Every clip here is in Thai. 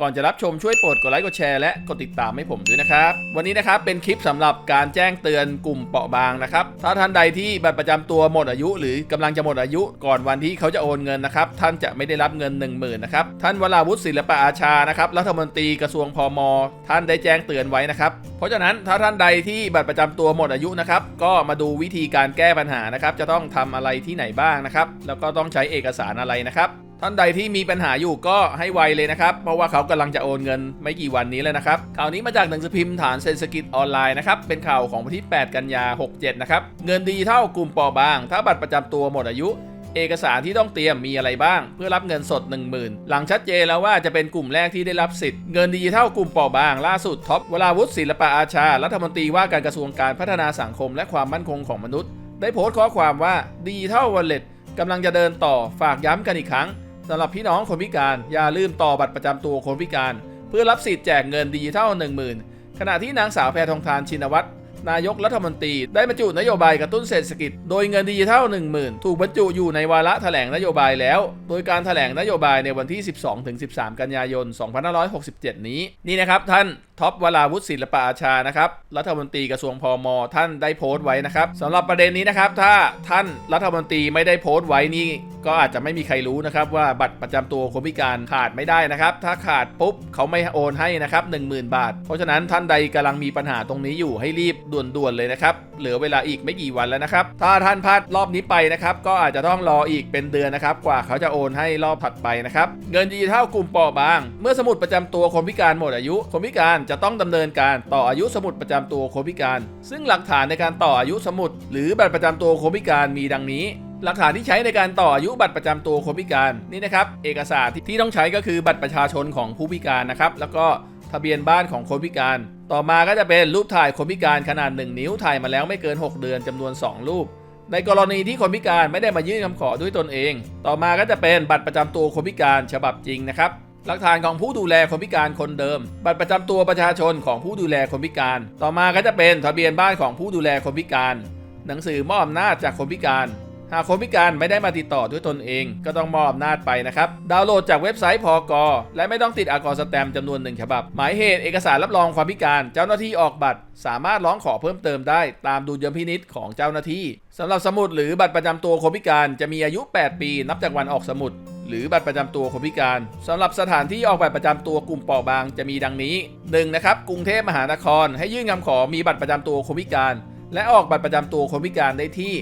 ก่อนจะรับชมช่วยโปรดกดไลค์กดแชร์และกดติดตามให้ผมด้วยนะครับ วันนี้นะครับเป็นคลิปสำหรับการแจ้งเตือนกลุ่มเปราะบางนะครับ ถ้าท่านใดที่บัตรประจำตัวหมดอายุ หรือกำลังจะหมดอายุ ก่อนวันที่เขาจะโอนเงินนะครับ ท่านจะไม่ได้รับเงิน 1 0,000นะครับท่านวราวุฒิศิลปะอาชานะครับรัฐมนตรีกระทรวงพมท่านได้แจ้งเตือนไว้นะครับ เพราะฉะนั้นถ้าท่านใดที่บัตรประจำตัวหมดอายุนะครับก็มาดูวิธีการแก้ปัญหานะครับจะต้องทำอะไรที่ไหนบ้างนะครับแล้วก็ต้องใช้เอกสารอะไรนะครับ ท่านใดที่มีปัญหาอยู่ก็ให้ไวเลยนะครับ เพราะว่าเขากำลังจะโอนเงินไม่กี่วันนี้แล้วนะครับข่าวนี้มาจากหนังสือพิมพ์ฐานเศรษฐกิจออนไลน์นะครับ เป็นข่าวของวันที่ 8 กันยา 67 นะครับ เงินดิจิทัลกลุ่มปราะบาง ถ้าบัตรประจำตัวหมดอายุ เอกสารที่ต้องเตรียมมีอะไรบ้าง เพื่อรับเงินสด 10,000 หลังชัดเจนแล้วว่าจะเป็นกลุ่มแรกที่ได้รับสิทธิ์เงินดิจิทัลกลุ่มปราะบางล่าสุดท็อปวราวุฒิศิลปะอาชา รัฐมนตรีว่าการกระทรวงการพัฒนาสังคม และความมั่นคงของมนุษย์ ได้โพสต์ข้อความว่าดิจิทัลวอลเล็ตกำลังจะเดินต่อฝากย้ำกันอีกครั้ง สำหรับพี่น้องคนพิการอย่าลืมต่อบัตรประจำตัวคนพิการ เพื่อรับสิทธิ์แจกเงินดิจิทัล10,000 ขณะที่นางสาวแพทองทานชินวัตรนายกรัฐมนตรีได้บรรจุนโยบายกระตุ้นเศรษฐกิจ โดยเงินดิจิทัล10,000 ถูกบรรจุอยู่ในวาระแถลงนโยบายแล้ว โดยการแถลงนโยบายในวันที่ 12-13 กันยายน 2567 นี้ นี่นะครับท่าน ท็อปวราวุฒิศิลปะอาชานะครับรัฐมนตรีกระทรวงพมท่านได้โพสต์ไว้นะครับสำหรับประเด็นนี้นะครับ ถ้าท่านรัฐมนตรีไม่ได้โพสต์ไว้นี่ก็อาจจะไม่มีใครรู้นะครับว่าบัตรประจำตัวคนพิการขาดไม่ได้นะครับ ถ้าขาดปุ๊บเขาไม่โอนให้นะครับ10,000 บาท เพราะฉะนั้นท่านใดกำลังมีปัญหาตรงนี้อยู่ให้รีบด่วนๆเลยนะครับเหลือเวลาอีกไม่กี่วันแล้วนะครับ ถ้าท่านพลาดรอบนี้ไปนะครับ ก็อาจจะต้องรออีกเป็นเดือนนะครับ กว่าเขาจะโอนให้รอบถัดไปนะครับ เงินดิจิทัลกลุ่มเปราะบาง เมื่อสมุดประจำตัวคนพิการหมดอายุ คนพิการจะต้องดำเนินการต่ออายุสมุดประจำตัวคนพิการ ซึ่งหลักฐานในการต่ออายุสมุด หรือบัตรประจำตัวคนพิการมีดังนี้ หลักฐานที่ใช้ในการต่ออายุบัตรประจำตัวคนพิการนี่นะครับเอกสารที่ที่ต้องใช้ก็คือบัตรประชาชนของผู้พิการนะครับแล้วก็ทะเบียนบ้านของคนพิการ ต่อมาก็จะเป็นรูปถ่ายคนพิการขนาด 1 นิ้วถ่ายมาแล้วไม่เกิน 6 เดือนจำนวน 2 รูป ในกรณีที่คนพิการไม่ได้มายื่นคำขอด้วยตนเอง ต่อมาก็จะเป็นบัตรประจำตัวคนพิการฉบับจริงนะครับ หลักฐานของผู้ดูแลคนพิการคนเดิม บัตรประจำตัวประชาชนของผู้ดูแลคนพิการ ต่อมาก็จะเป็นทะเบียนบ้านของผู้ดูแลคนพิการ หนังสือมอบอำนาจจากคนพิการ หากคนพิการไม่ได้มาติดต่อด้วยตนเอง ก็ต้องมอบอำนาจไปนะครับ ดาวน์โหลดจากเว็บไซต์พอกอและไม่ต้องติดอากรสแตมจำนวนหนึ่งฉบับ หมายเหตุเอกสารรับรองความพิการ เจ้าหน้าที่ออกบัตร สามารถร้องขอเพิ่มเติมได้ตามดุลยพินิษของเจ้าหน้าที่สำหรับสมุดหรือบัตรประจำตัวคนพิการจะมีอายุ 8 ปี นับจากวันออกสมุด หรือบัตรประจำตัวคนพิการสำหรับสถานที่ออกบัตรประจำตัวกลุ่มเปราะบางจะมีดังนี้ 1. นะครับกรุงเทพมหานคร ให้ยื่นคำขอมีบัตรประจำตัวคนพิการ และออกบัตรประจำตัวคนพิการได้ที่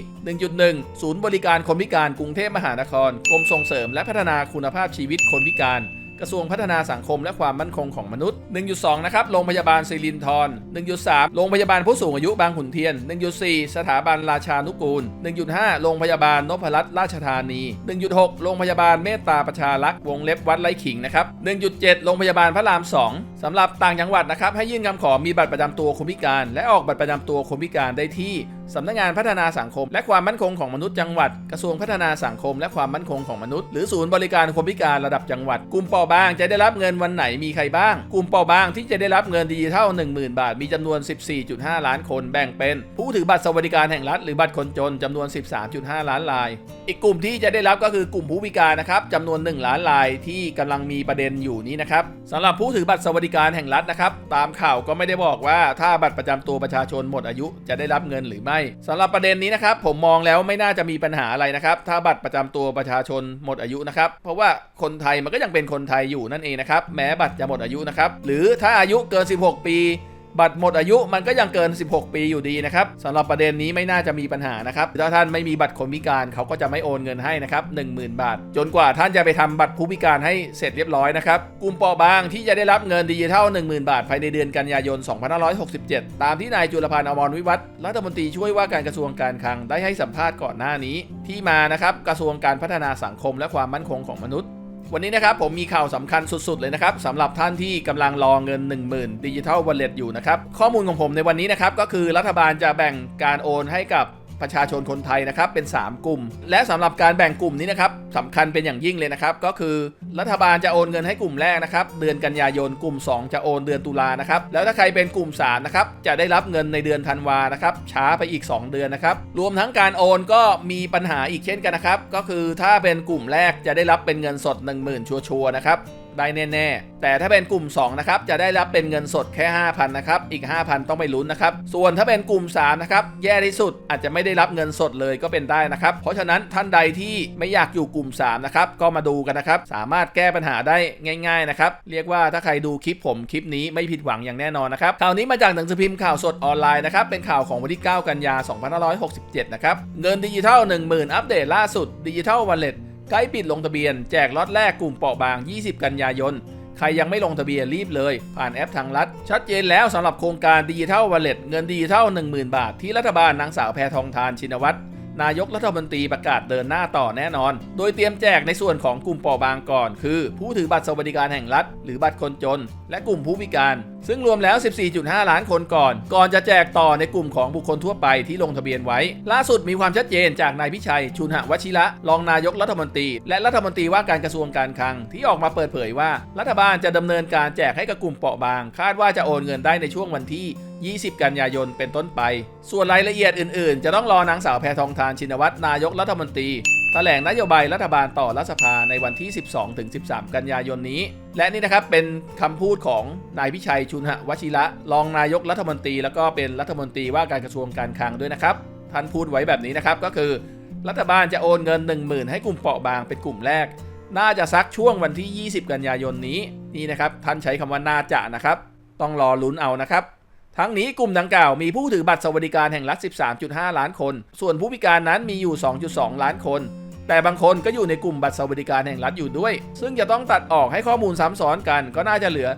1.1 ศูนย์บริการคนพิการกรุงเทพมหานครกรมส่งเสริมและพัฒนาคุณภาพชีวิตคนพิการ กระทรวงพัฒนาสังคมและความมั่นคงของมนุษย์ 1.2 นะครับ โรงพยาบาลศิรินทร 1.3 โรงพยาบาลผู้สูงอายุบางขุนเทียน 1.4 สถาบันราชานุกูล 1.5 โรงพยาบาลนพรัตน์ราชธานี 1.6 โรงพยาบาลเมตตาประชารักษ์วงเล็บวัดไร่ขิงนะครับ 1.7 โรงพยาบาลพระราม 2สำหรับต่างจังหวัดนะครับให้ยื่นคำขอมีบัตรประจำตัวคนพิการ และออกบัตรประจำตัวคนพิการได้ที่ สำนักงานพัฒนาสังคม และความมั่นคงของมนุษย์จังหวัด กระทรวงพัฒนาสังคม และความมั่นคงของมนุษย์หรือศูนย์บริการคนพิการระดับจังหวัด กลุ่มเปราะบางจะได้รับเงินวันไหนมีใครบ้าง กลุ่มเปราะบางที่จะได้รับเงินดิจิทัล10,000 บาท มีจำนวน 14.5 ล้านคนแบ่งเป็น ผู้ถือบัตรสวัสดิการแห่งรัฐหรือบัตรคนจนจำนวน 13.5 ล้านราย อีกกลุ่มที่จะได้รับก็คือกลุ่มผู้พิการนะครับจำนวน 1 ล้านรายที่กำลังมีประเด็นอยู่นี้นะครับสำหรับผู้ถือบัตรสวัสดิการแห่งรัฐนะครับตามข่าวก็ไม่ได้บอกว่าถ้าบัตรประจำตัวประชาชนหมดอายุจะได้รับเงินหรือไม่สำหรับประเด็นนี้นะครับผมมองแล้วไม่น่าจะมีปัญหาอะไรนะครับ ถ้าบัตรประจำตัวประชาชนหมดอายุนะครับ เพราะว่าคนไทยมันก็ยังเป็นคนไทยอยู่นั่นเองนะครับ แม้บัตรจะหมดอายุนะครับ หรือถ้าอายุเกิน 16 ปี บัตรหมดอายุมันก็ยังเกิน 16 ปีอยู่ดีนะครับสำหรับประเด็นนี้ไม่น่าจะมีปัญหานะครับถ้าท่านไม่มีบัตรคนพิการเขาก็จะไม่โอนเงินให้นะครับ10,000 บาท จนกว่าท่านจะไปทำบัตรผู้พิการให้เสร็จเรียบร้อยนะครับกลุ่มเปราะบางที่จะได้รับเงินดิจิทัล 10,000 บาท ภายในเดือนกันยายน 2567 ตามที่นายจุลพันธ์อมรวิวัฒน์รัฐมนตรีช่วยว่าการกระทรวงการคลังได้ให้สัมภาษณ์ก่อนหน้านี้ ที่มานะครับกระทรวงการพัฒนาสังคมและความมั่นคงของมนุษย์ วันนี้นะครับผมมีข่าวสำคัญสุดๆเลยนะครับสำหรับท่านที่กำลังรอเงิน 10,000ดิจิทัลวอลเล็ตอยู่นะครับข้อมูลของผมในวันนี้นะครับก็คือรัฐบาลจะแบ่งการโอนให้กับ ประชาชนคนไทยนะครับเป็น 3 กลุ่ม และสำหรับการแบ่งกลุ่มนี้นะครับสำคัญเป็นอย่างยิ่งเลยนะครับ ก็คือรัฐบาลจะโอนเงินให้กลุ่มแรกนะครับ เดือนกันยายนกลุ่ม 2 จะโอนเดือนตุลานะครับ แล้วถ้าใครเป็นกลุ่ม3นะครับจะได้รับเงินในเดือนธันวานะครับ ช้าไปอีก 2 เดือนนะครับ รวมทั้งการโอนก็มีปัญหาอีกเช่นกันนะครับ ก็คือถ้าเป็นกลุ่มแรกจะได้รับเป็นเงินสด 10,000 ชัวร์ๆนะครับ ได้แน่ๆ แต่ถ้าเป็นกลุ่ม 2 นะครับ จะได้รับเป็นเงินสดแค่ 5,000 นะครับ อีก 5,000 ต้องไปลุ้นนะครับ ส่วนถ้าเป็นกลุ่ม 3 นะครับ แย่ที่สุดอาจจะไม่ได้รับเงินสดเลยก็เป็นได้นะครับ เพราะฉะนั้นท่านใดที่ไม่อยากอยู่กลุ่ม 3 นะครับ ก็มาดูกันนะครับ สามารถแก้ปัญหาได้ง่าย ๆ นะครับ เรียกว่าถ้าใครดูคลิปผมคลิปนี้ไม่ผิดหวังอย่างแน่นอนนะครับ ข่าวนี้มาจากหนังสือพิมพ์ข่าวสดออนไลน์นะครับ เป็นข่าวของวันที่ 9 กันยา 2567 นะครับ เงินดิจิทัล 10,000 อัปเดตล่าสุดดิจิทัลวอลเล็ต ใกล้ปิดลงทะเบียน แจกล็อตแรกกลุ่มเปราะบาง 20 กันยายน ใครยังไม่ลงทะเบียนรีบเลย ผ่านแอปทางรัฐชัดเจนแล้วสำหรับโครงการดิจิทัลวอลเล็ตเงินดิจิทัล10,000 บาท ที่รัฐบาลนางสาวแพทองทานชินวัตร นายกรัฐมนตรีประกาศเดินหน้าต่อแน่นอน โดยเตรียมแจกในส่วนของกลุ่มเปราะบางก่อน คือ ผู้ถือบัตรสวัสดิการแห่งรัฐ หรือบัตรคนจน และกลุ่มผู้พิการ ซึ่งรวมแล้ว 14.5 ล้านคนก่อน ก่อนจะแจกต่อในกลุ่มของบุคคลทั่วไปที่ลงทะเบียนไว้ ล่าสุดมีความชัดเจนจากนายพิชัย ชุนหวชิระ รองนายกรัฐมนตรี และรัฐมนตรีว่าการกระทรวงการคลัง ที่ออกมาเปิดเผยว่า รัฐบาลจะดำเนินการแจกให้กับกลุ่มเปราะบาง คาดว่าจะโอนเงินได้ในช่วงวันที่ 20 กันยายนเป็นต้นไป ส่วนรายละเอียดอื่นๆ จะต้องรอนางสาวแพทองทานชินวัตรนายกรัฐมนตรีแถลงนโยบายรัฐบาลต่อรัฐสภาในวันที่ 12-13 กันยายนนี้ และนี่นะครับเป็นคำพูดของนายพิชัยชุนหวชิระรองนายกรัฐมนตรี แล้วก็เป็นรัฐมนตรีว่าการกระทรวงการคลังด้วยนะครับท่านพูดไว้แบบนี้นะครับก็คือ รัฐบาลจะโอนเงิน 10,000 ให้กลุ่มเปราะบางเป็นกลุ่มแรก น่าจะซักช่วงวันที่ 20 กันยายนนี้นี่นะครับท่านใช้คำว่าน่าจะนะครับ ต้องรอลุ้นเอานะครับ ทั้งนี้กลุ่มดังกล่าวมีผู้ถือบัตรสวัสดิการแห่งรัฐ 13.5 ล้านคน ส่วนผู้พิการนั้นมีอยู่ 2.2 ล้านคน แต่บางคนก็อยู่ในกลุ่มบัตรสวัสดิการแห่งรัฐอยู่ด้วย ซึ่งจะต้องตัดออกให้ข้อมูลซ้ำซ้อนกันก็น่าจะเหลือ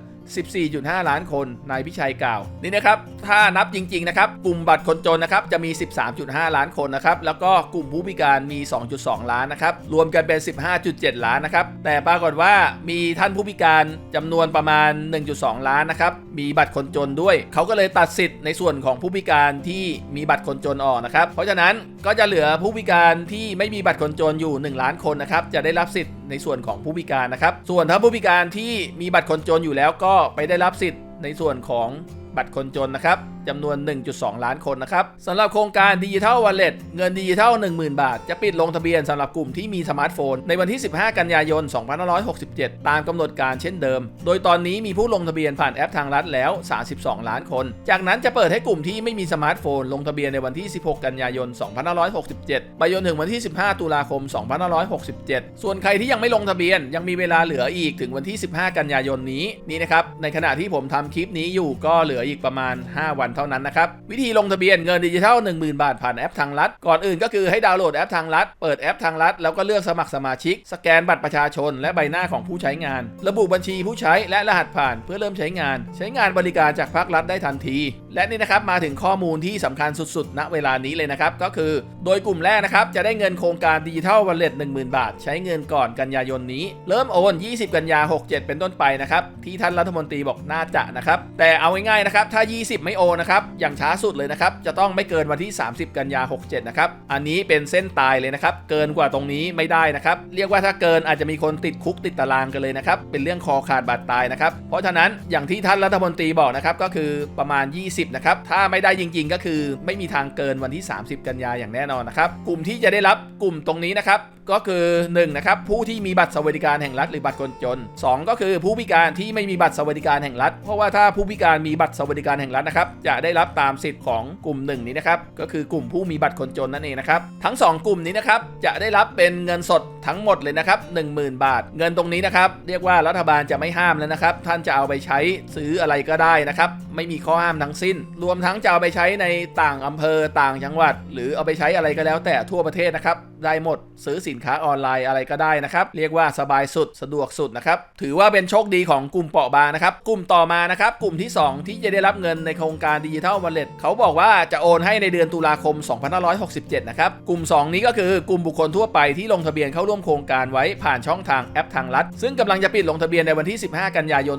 14.5 ล้านคน นายพิชัยกล่าว นี่นะครับ ถ้านับจริง ๆ นะครับ กลุ่มบัตรคนจนนะครับ จะมี 13.5 ล้านคนนะครับ แล้วก็กลุ่มผู้พิการมี 2.2 ล้านนะครับ รวมกันเป็น 15.7 ล้านนะครับ แต่ปรากฏว่ามีท่านผู้พิการจำนวนประมาณ 1.2 ล้านนะครับ มีบัตรคนจนด้วย เขาก็เลยตัดสิทธิ์ในส่วนของผู้พิการที่มีบัตรคนจนออกนะครับ เพราะฉะนั้นก็จะเหลือผู้พิการที่ไม่มีบัตรคนจนอยู่ 1 ล้านคนนะครับ จะได้รับสิทธิ์ในส่วนของผู้พิการนะครับ ส่วนถ้าผู้พิการที่มีบัตรคนจนอยู่แล้วก็ไปได้รับสิทธิ์ในส่วนของ บัตรคนจนนะครับจำนวน 1.2 ล้านคนนะครับสำหรับโครงการดิจิทัลวอลเล็ตเงินดิจิทัล 10,000 บาท จะปิดลงทะเบียนสำหรับกลุ่มที่มีสมาร์ทโฟน ในวันที่ 15 กันยายน 2567 ตามกำหนดการเช่นเดิม โดยตอนนี้มีผู้ลงทะเบียนผ่านแอปทางรัฐแล้ว 32 ล้านคน จากนั้นจะเปิดให้กลุ่มที่ไม่มีสมาร์ทโฟน ลงทะเบียนในวันที่ 16 กันยายน 2567 ไปจนถึงวันที่ 15 ตุลาคม 2567 ส่วนใครที่ยังไม่ลงทะเบียนยังมีเวลาเหลืออีกถึงวันที่ 15 กันยายนนี้นี่นะครับในขณะที่ผมทำคลิปนี้อยู่ก็เหลืออีกประมาณ 5 วันเท่านั้นนะครับ วิธีลงทะเบียนเงินดิจิทัล 10,000 บาทผ่านแอปทางรัฐก่อนอื่นก็คือให้ดาวน์โหลดแอปทางรัฐเปิดแอปทางรัฐแล้วก็เลือกสมัครสมาชิก สแกนบัตรประชาชน และใบหน้าของผู้ใช้งาน ระบุบัญชีผู้ใช้และรหัสผ่านเพื่อเริ่มใช้งาน ใช้งานบริการจากภาครัฐได้ทันที และนี่นะครับมาถึงข้อมูลที่สำคัญสุดๆ ณ เวลานี้เลยนะครับ ก็คือ โดยกลุ่มแรกนะครับ จะได้เงินโครงการดิจิทัลวอลเล็ต10,000บาท ใช้เงินก่อนกันยายนนี้ เริ่มโอน 20 กันยา 67 เป็นต้นไปนะครับ ที่ท่านรัฐมนตรีบอกน่าจะนะครับ แต่เอาง่ายๆนะครับถ้า 20 ไม่โอนนะครับ อย่างช้าสุดเลยนะครับ จะต้องไม่เกินวันที่ 30 กันยา 67 นะครับ อันนี้เป็นเส้นตายเลยนะครับ เกินกว่าตรงนี้ไม่ได้นะครับ เรียกว่าถ้าเกินอาจจะมีคนติดคุกติดตารางกันเลยนะครับ เป็นเรื่องคอขาดบาดตายนะครับ เพราะฉะนั้นอย่างที่ท่านรัฐมนตรีบอกนะครับ ก็คือประมาณ 20 นะครับ ถ้าไม่ได้จริง ๆ ก็คือไม่มีทางเกินวันที่ 30 กันยาอย่างแน่นอนนะครับ กลุ่มที่จะได้รับกลุ่มตรงนี้นะครับก็คือ1นะครับผู้ที่มีบัตรสวัสดิการแห่งรัฐหรือบัตรคนจน 2 ก็คือผู้พิการที่ไม่มีบัตรสวัสดิการแห่งรัฐ เพราะว่าถ้าผู้พิการมีบัตรสวัสดิการแห่งรัฐนะครับ จะได้รับตามสิทธิ์ของกลุ่มหนึ่งนี้นะครับ ก็คือกลุ่มผู้มีบัตรคนจนนั่นเองนะครับ ทั้ง 2 กลุ่มนี้นะครับ จะได้รับเป็นเงินสดทั้งหมดเลยนะครับ10,000 บาท เงินตรงนี้นะครับ เรียกว่ารัฐบาลจะไม่ห้ามแล้วนะครับ ท่านจะเอาไปใช้ซื้ออะไรก็ได้นะครับ ไม่มีข้อห้ามทั้งสิ้น รวมทั้งจะเอาไปใช้ในต่างอำเภอต่างจังหวัด หรือเอาไปใช้อะไรก็แล้ว แต่ทั่วประเทศนะครับได้หมดซื้อสินค้าออนไลน์อะไรก็ได้นะครับ เรียกว่าสบายสุดสะดวกสุดนะครับถือว่าเป็นโชคดีของกลุ่มเปราะบางนะครับกลุ่มต่อมานะครับกลุ่มที่ 2 ที่จะได้รับเงินในโครงการดิจิทัลวอลเล็ตเขาบอกว่าจะโอนให้ในเดือนตุลาคม 2567 นะครับ กลุ่ม 2 นี้ก็คือกลุ่มบุคคลทั่วไปที่ลงทะเบียนเข้าร่วมโครงการไว้ผ่านช่องทางแอปทางรัฐ ซึ่งกำลังจะปิดลงทะเบียนในวันที่ 15 กันยายน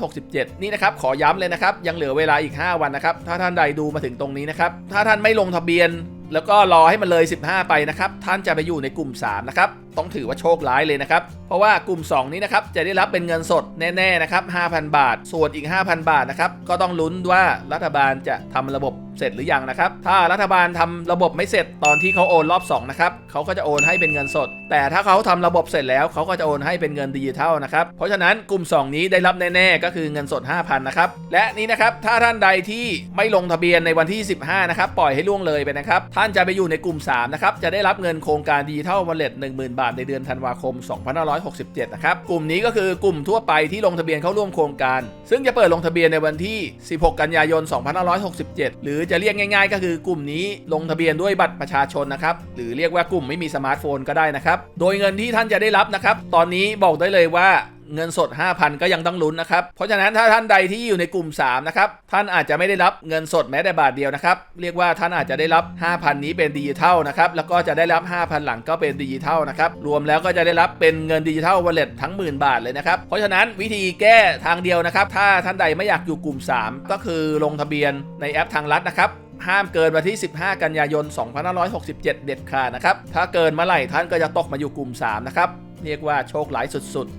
2567 นี่นะครับ ขอย้ำเลยนะครับ ยังเหลือเวลาอีก 5 วันนะครับ ถ้าท่านใดดูมาถึงตรงนี้นะครับ ถ้าท่านไม่ลงทะเบียน แล้วก็รอให้มันเลย 15 ไปนะครับ ท่านจะไปอยู่ในกลุ่ม 3 นะครับ ต้องถือว่าโชคร้ายเลยนะครับ เพราะว่ากลุ่ม 2 นี้นะครับจะได้รับเป็นเงินสดแน่ๆนะครับ 5,000 บาท ส่วนอีก 5,000 บาทนะครับก็ต้องลุ้นว่ารัฐบาลจะทำระบบเสร็จหรือยังนะครับ ถ้ารัฐบาลทำระบบไม่เสร็จตอนที่เขาโอนรอบ2นะครับเขาก็จะโอนให้เป็นเงินสด แต่ถ้าเขาทำระบบเสร็จแล้วเขาก็จะโอนให้เป็นเงินดิจิทัลนะครับ เพราะฉะนั้นกลุ่ม 2 นี้ได้รับแน่ๆก็คือเงินสด 5,000นะครับ และนี่นะครับถ้าท่านใดที่ไม่ลงทะเบียนในวันที่ 15 นะครับปล่อยให้ล่วงเลยไปนะครับ ท่านจะไปอยู่ในกลุ่ม3นะครับจะได้รับเงินโครงการดิจิทัลวอลเล็ต10,000บาทในเดือนธันวาคม 2567 นะครับ กลุ่มนี้ก็คือกลุ่มทั่วไปที่ลงทะเบียนเข้าร่วมโครงการ ซึ่งจะเปิดลงทะเบียนในวันที่ 16 กันยายน 2567 หรือจะเรียกง่าย ๆ ก็คือกลุ่มนี้ลงทะเบียนด้วยบัตรประชาชนนะครับ หรือเรียกว่ากลุ่มไม่มีสมาร์ทโฟนก็ได้นะครับ โดยเงินที่ท่านจะได้รับนะครับ ตอนนี้บอกได้เลยว่า เงินสด 5,000 ก็ยังต้องลุ้นนะครับ เพราะฉะนั้นถ้าท่านใดที่อยู่ในกลุ่ม 3 นะครับ ท่านอาจจะไม่ได้รับเงินสดแม้แต่บาทเดียวนะครับ เรียกว่าท่านอาจจะได้รับ 5,000 นี้เป็นดิจิทัลนะครับ แล้วก็จะได้รับ 5,000 หลังก็เป็นดิจิทัลนะครับ รวมแล้วก็จะได้รับเป็นเงินดิจิทัลวอลเล็ตทั้งหมื่นบาทเลยนะครับ เพราะฉะนั้นวิธีแก้ทางเดียวนะครับ ถ้าท่านใดไม่อยากอยู่กลุ่ม 3 ก็คือลงทะเบียนในแอปทางรัฐนะครับห้ามเกินวันที่ 15 กันยายน 2567 เด็ดขาดนะครับ ถ้าเกินเมื่อไหร่ท่านก็จะตกมาอยู่กลุ่ม 3 นะครับ เรียกว่าโชคหลายสุดๆ